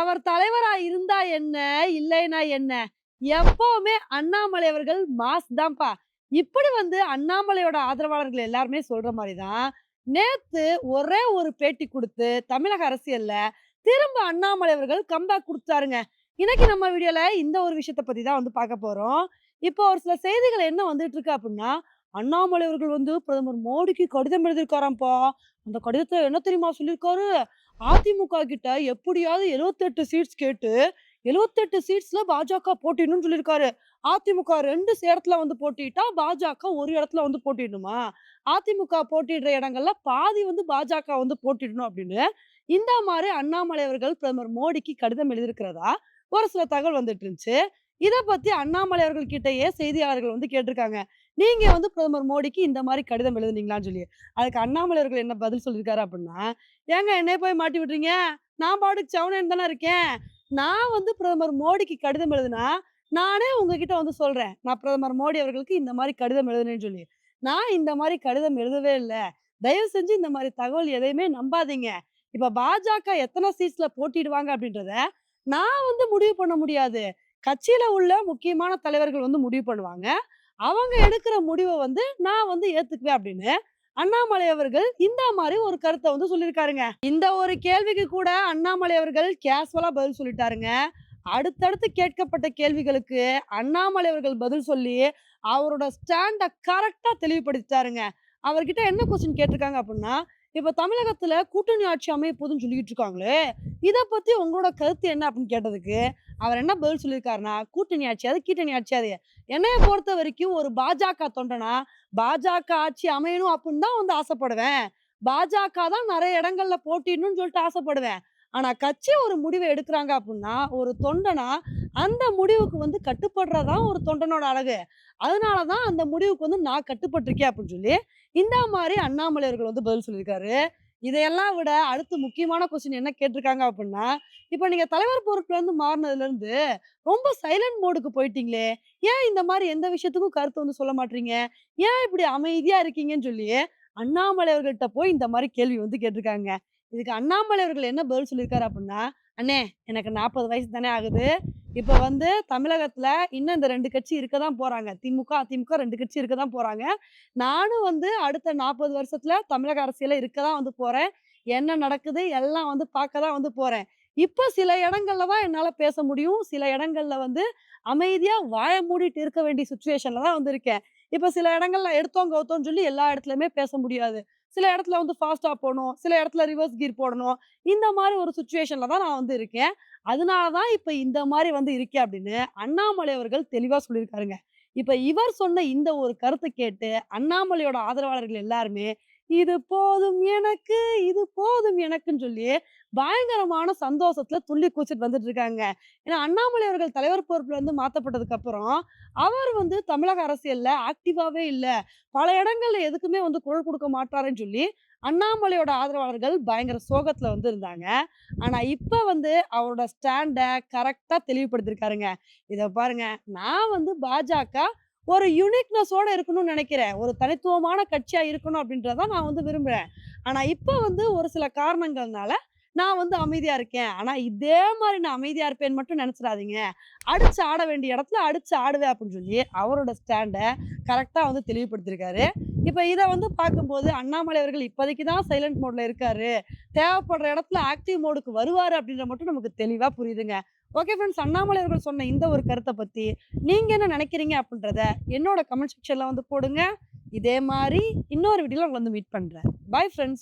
அவர் தலைவரா இருந்தா என்ன? இல்லைனா என்ன? எப்பவுமே அண்ணாமலை அவர்கள் மாஸ் தான்ப்பா. இப்படி வந்து அண்ணாமலையோட ஆதரவாளர்கள் எல்லாருமே சொல்ற மாதிரிதான் நேத்து ஒரே ஒரு பேட்டி கொடுத்து தமிழக அரசியல்ல திரும்ப அண்ணாமலை அவர்கள் கம்பேக் கொடுத்தாருங்க. இன்னைக்கு நம்ம வீடியோல இந்த ஒரு விஷயத்த பத்தி தான் வந்து பார்க்க போறோம். இப்போ ஒரு சில செய்திகள் என்ன வந்துட்டு இருக்கு அப்படின்னா அண்ணாமலை அவர்கள் வந்து பிரதமர் மோடிக்கு கடிதம் எழுதியிருக்காராம்ப்பா. அந்த கடிதத்தை என்ன தெரியுமா சொல்லியிருக்காரு? அதிமுக கிட்ட எப்படியாவது 78 சீட்ஸ் கேட்டு 78 சீட்ஸ்ல பாஜக போட்டிடணும்னு சொல்லியிருக்காரு. அதிமுக ரெண்டு இடத்துல வந்து போட்டிட்டா பாஜக ஒரு இடத்துல வந்து போட்டிடணுமா? அதிமுக போட்டிடுற இடங்கள்ல பாதி வந்து பாஜக வந்து போட்டிடணும் அப்படின்னு இந்த மாதிரி அண்ணாமலை அவர்கள் பிரதமர் மோடிக்கு கடிதம் எழுதியிருக்கிறதா? ஒரு சில தகவல் வந்துட்டு இருந்துச்சு. இதை பத்தி அண்ணாமலை அவர்கள் கிட்டயே செய்தியாளர்கள் வந்து கேட்டிருக்காங்க. நீங்க வந்து பிரதமர் மோடிக்கு இந்த மாதிரி கடிதம் எழுதுனீங்களான்னு சொல்லி. அதுக்கு அண்ணாமலை அவர்கள் என்ன பதில் சொல்லியிருக்காரு அப்படின்னா ஏங்க என்னைய போய் மாட்டி விடுறீங்க? நான் பாட்டுக்கு சவுனேன்னு தானே இருக்கேன். நான் வந்து பிரதமர் மோடிக்கு கடிதம் எழுதுனா நானே உங்ககிட்ட வந்து சொல்றேன். நான் பிரதமர் மோடி அவர்களுக்கு இந்த மாதிரி கடிதம் எழுதுனேன்னு சொல்லி. நான் இந்த மாதிரி கடிதம் எழுதவே இல்லை. தயவு செஞ்சு இந்த மாதிரி தகவல் எதையுமே நம்பாதீங்க. இப்ப பாஜக எத்தனை சீட்ஸ்ல போட்டிடுவாங்க அப்படின்றத நான் வந்து முடிவு பண்ண முடியாது. கட்சியில உள்ள முக்கியமான தலைவர்கள் வந்து முடிவு பண்ணுவாங்க. அவங்க எடுக்கிற முடிவை வந்து நான் வந்து ஏத்துக்குவேன் அப்படின்னு அண்ணாமலை அவர்கள் இந்த மாதிரி ஒரு கருத்தை வந்து சொல்லியிருக்காருங்க. இந்த ஒரு கேள்விக்கு கூட அண்ணாமலை அவர்கள் கேஷுவலா பதில் சொல்லிட்டாருங்க. அடுத்தடுத்து கேட்கப்பட்ட கேள்விகளுக்கு அண்ணாமலை அவர்கள் பதில் சொல்லி அவரோட ஸ்டாண்டை கரெக்டாக தெளிவுபடுத்திட்டாருங்க. அவர்கிட்ட என்ன கொஸ்டின் கேட்டிருக்காங்க அப்படின்னா இப்ப தமிழகத்துல கூட்டணி ஆட்சி அமைப்புதுன்னு போதுன்னு சொல்லிட்டு இருக்காங்களே இதை பத்தி உங்களோட கருத்து என்ன அப்படின்னு கேட்டதுக்கு அவர் என்ன பதில் சொல்லியிருக்காருன்னா கூட்டணி ஆட்சி அது கீட்டணி ஆட்சியாது அது என்னைய பொறுத்த வரைக்கும் ஒரு பாஜக தொண்டனா பாஜக ஆட்சி அமையணும் அப்படின்னு தான் வந்து ஆசைப்படுவேன். பாஜக தான் நிறைய இடங்கள்ல போட்டிடணும்னு சொல்லிட்டு ஆசைப்படுவேன். ஆனா கட்சி ஒரு முடிவை எடுக்கிறாங்க அப்படின்னா ஒரு தொண்டனா அந்த முடிவுக்கு வந்து கட்டுப்படுறதான் ஒரு தொண்டனோட அழகு. அதனாலதான் அந்த முடிவுக்கு வந்து நான் கட்டுப்பட்டிருக்கேன் அப்படின்னு சொல்லி இந்த மாதிரி அண்ணாமலையர்கள் வந்து பதில் சொல்லியிருக்காரு. இதையெல்லாம் விட அடுத்து முக்கியமான கொஸ்டின் என்ன கேட்டிருக்காங்க அப்படின்னா இப்போ நீங்க தலைவர் பொறுப்புல இருந்து மாறினதுல இருந்து ரொம்ப சைலண்ட் மோடுக்கு போயிட்டீங்களே ஏன் இந்த மாதிரி எந்த விஷயத்துக்கும் கருத்து வந்து சொல்ல மாட்டீங்க ஏன் இப்படி அமைதியா இருக்கீங்கன்னு சொல்லி அண்ணாமலை அவர்கள்ட்ட போய் இந்த மாதிரி கேள்வி வந்து கேட்டிருக்காங்க. இதுக்கு அண்ணாமலை அவர்கள் என்ன பதில் சொல்லியிருக்காரு அப்படின்னா அண்ணே எனக்கு நாற்பது வயசு தானே ஆகுது. இப்போ வந்து தமிழகத்துல இன்னும் இந்த ரெண்டு கட்சி இருக்க தான் போறாங்க. திமுக அதிமுக ரெண்டு கட்சி இருக்க தான் போறாங்க. நானும் வந்து அடுத்த நாற்பது வருஷத்துல தமிழக அரசியல இருக்க தான் வந்து போறேன். என்ன நடக்குது எல்லாம் வந்து பார்க்க தான் வந்து போறேன். இப்போ சில இடங்கள்ல தான் என்னால் பேச முடியும். சில இடங்கள்ல வந்து அமைதியாக வாய மூடிட்டு இருக்க வேண்டிய சுச்சுவேஷன்ல தான் வந்து இருக்கேன். இப்போ சில இடங்கள்ல எடுத்தோம் கவுத்தோம்னு சொல்லி எல்லா இடத்துலையுமே பேச முடியாது. சில இடத்துல வந்து ஃபாஸ்டா போகணும் சில இடத்துல ரிவர்ஸ் கீர் போடணும். இந்த மாதிரி ஒரு சுச்சுவேஷன்ல தான் நான் வந்து இருக்கேன். அதனால தான் இப்போ இந்த மாதிரி வந்து இருக்கேன் அப்படின்னு அண்ணாமலை அவர்கள் தெளிவா சொல்லியிருக்காருங்க. இப்ப இவர் சொன்ன இந்த ஒரு கருத்தை கேட்டு அண்ணாமலையோட ஆதரவாளர்கள் எல்லாருமே இது போதும் எனக்கு இது போதும் எனக்குன்னு சொல்லி பயங்கரமான சந்தோஷத்துல துள்ளி குதிச்சிட்டு வந்துட்டு இருக்காங்க ஏன்னா அண்ணாமலை அவர்கள் தலைவர் பொறுப்புல இருந்து மாத்தப்பட்டதுக்கு அப்புறம் அவர் வந்து தமிழக அரசியல்ல ஆக்டிவாவே இல்லை. பல இடங்கள்ல எதுக்குமே வந்து குரல் கொடுக்க மாட்டாருன்னு சொல்லி அண்ணாமலையோட ஆதரவாளர்கள் பயங்கர சோகத்துல வந்து இருந்தாங்க. ஆனா இப்ப வந்து அவரோட ஸ்டாண்ட கரெக்டா தெளிவுபடுத்திருக்காருங்க. இத பாருங்க. நான் வந்து பாஜக ஒரு யுனிக்னஸோட இருக்கணும்னு நினைக்கிறேன். ஒரு தனித்துவமான கட்சியா இருக்கணும் அப்படின்றத நான் வந்து விரும்புறேன். ஆனா இப்போ வந்து ஒரு சில காரணங்கள்னால நான் வந்து அமைதியா இருக்கேன். ஆனா இதே மாதிரி நான் அமைதியா இருப்பேன்னு மட்டும் நினைச்சிடாதீங்க. அடிச்சு ஆட வேண்டிய இடத்துல அடிச்சு ஆடுவேன் அப்படின்னு சொல்லி அவரோட ஸ்டாண்டை கரெக்டா வந்து தெளிவுபடுத்திருக்காரு. இப்ப இதை வந்து பார்க்கும்போது அண்ணாமலை அவர்கள் இப்போதைக்கு தான் சைலண்ட் மோட்ல இருக்காரு. தேவைப்படுற இடத்துல ஆக்டிவ் மோடுக்கு வருவாரு அப்படின்ற மட்டும் நமக்கு தெளிவா புரியுதுங்க. ஓகே ஃப்ரெண்ட்ஸ் அண்ணாமலை அவர்கள் சொன்ன இந்த ஒரு கருத்தை பற்றி நீங்கள் என்ன நினைக்கிறீங்க அப்படின்றத என்னோட கமெண்ட் செக்ஷனில் வந்து போடுங்க. இதே மாதிரி இன்னொரு வீடியோவில் உங்களை வந்து மீட் பண்ணுறேன் பாய் ஃப்ரெண்ட்ஸ்